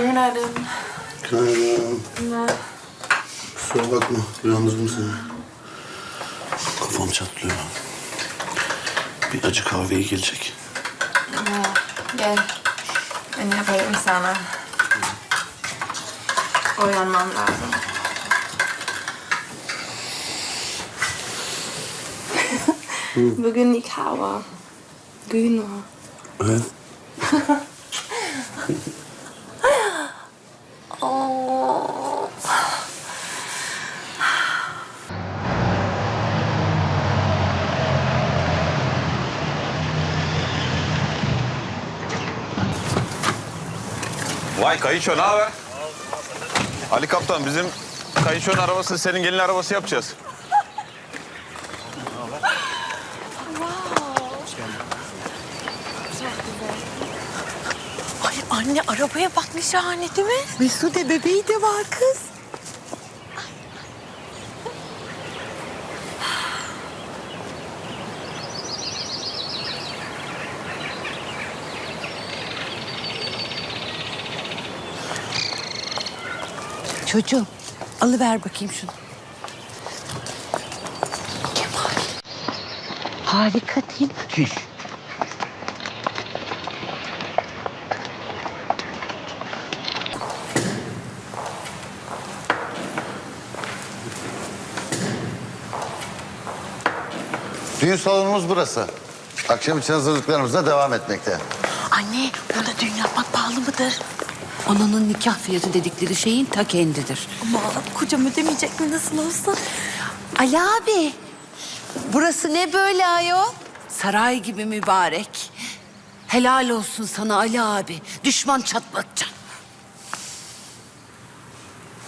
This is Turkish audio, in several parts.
Günaydın. Günaydın. Ne? Kusura bakma, uyandırdım seni. Kafam çatlıyor. Bir acı kahve iyi gelecek. Gel. Ben yaparım sana. Uyanmam lazım. Bugün ilk hava. Gün var. Evet. Vay kayınço ne haber? Ali Kaptan bizim kayınçonun arabasını senin gelin arabası yapacağız. Ay anne arabaya bak ne şahane değil mi? Mesude bebeği de var kız. Çocuğum alıver bakayım şunu. Kemal. Harika değil mi? Düğün salonumuz burası. Akşam için hazırlıklarımıza devam etmekte. Anne burada düğün yapmak pahalı mıdır? Ananın nikah fiyatı dedikleri şeyin ta kendidir. Ama kocam ödemeyecek mi nasıl olsa? Ali abi, burası ne böyle ayol? Saray gibi mübarek. Helal olsun sana Ali abi. Düşman çatlatacaksın.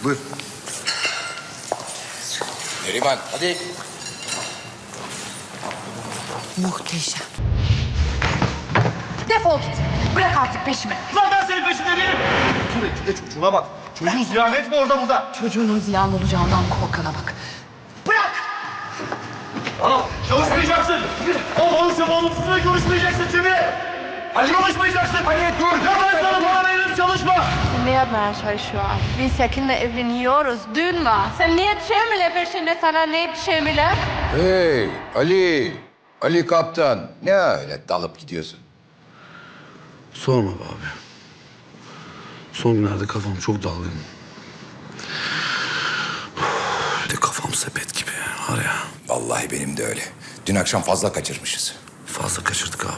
Buyur. Neriman hadi. Muhteşem. Defol git. Bırak artık peşimi. Lan ben senin peşinde değilim. Şuraya çocuğuna bak. Çocuğu ziyan etme orada burada. Çocuğunun ziyan olacağından korkana bak. Bırak. Aa, çalışmayacaksın. O konuşma oğlum sizinle görüşmeyeceksin Cemil. Ali konuşmayacaksın. Ali dur. Ya ben sana para veririm çalışma. Ne yapmaya çalışıyor abi? Biz yakında evleniyoruz. Düğün var. Sen niye Cemil'e peşinde sana ne Cemil'e? Hey Ali. Ali kaptan. Ne öyle dalıp gidiyorsun? Sorma be abi. Son günlerde kafam çok dalgın. Bir de kafam sepet gibi var ya. Vallahi benim de öyle. Dün akşam fazla kaçırmışız. Fazla kaçırdık abi.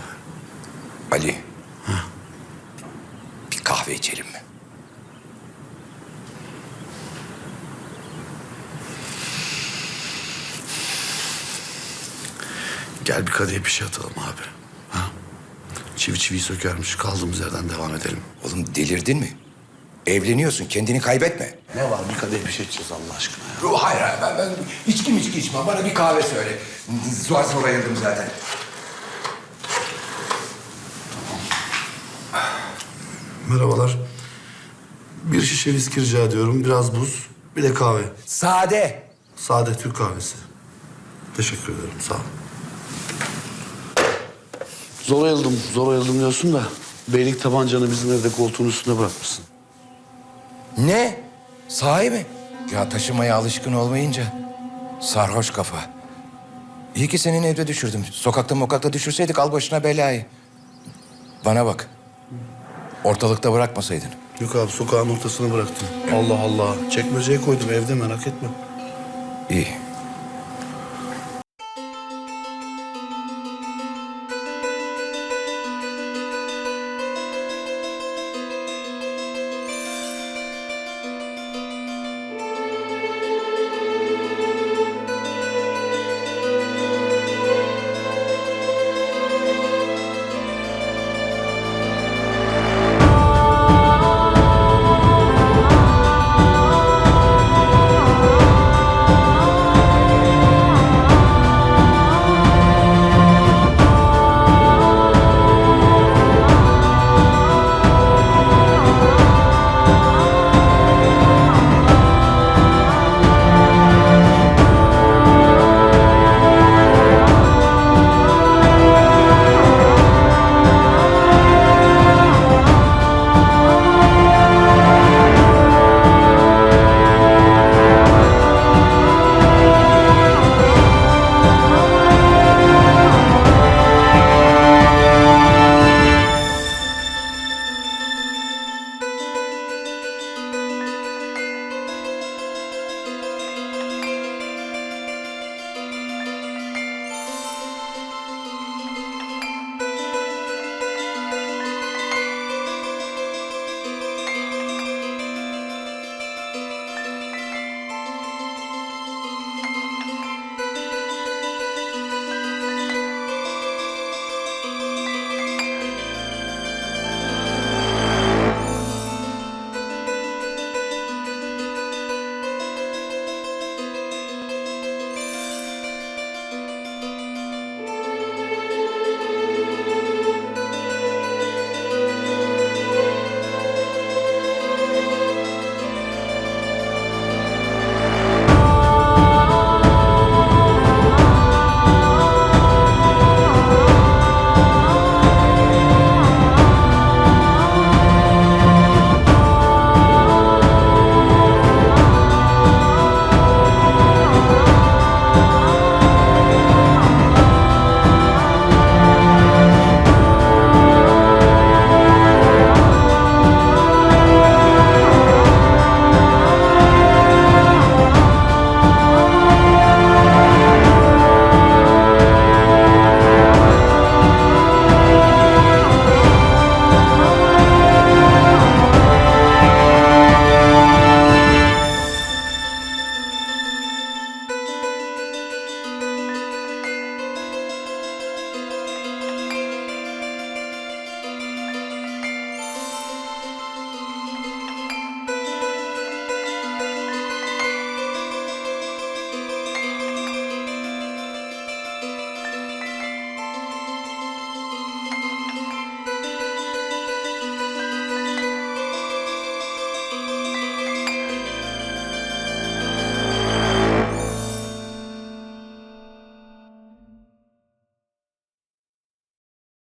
Ali. Bir kahve içelim mi? Gel bir kadeh bir şey atalım abi. Çivi çiviyi sökermiş. Kaldığımız yerden devam edelim. Oğlum delirdin mi? Evleniyorsun kendini kaybetme. Ne var bir kadeh bir şey içeceğiz Allah aşkına ya. Yo, Hayır hayır ben, ben içki içki içmem. Bana bir kahve söyle. Zor zor ayırdım zaten. Merhabalar. Bir şişe viski rica ediyorum. Biraz buz. Bir de kahve. Sade. Sade Türk kahvesi. Teşekkür ederim. Sağ ol. Zor ayıldım. Zor ayıldım diyorsun da... ...beylik tabancanı bizim evde koltuğun üstünde bırakmışsın. Ne? Sahi mi? Ya taşımaya alışkın olmayınca sarhoş kafa. İyi ki senin evde düşürdüm. Sokakta mokakta düşürseydik al başına belayı. Bana bak. Ortalıkta bırakmasaydın. Yok abi sokağın ortasına bıraktım. Allah Allah. Çekmeceye koydum evde merak etme. İyi.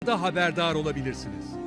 Anında haberdar olabilirsiniz.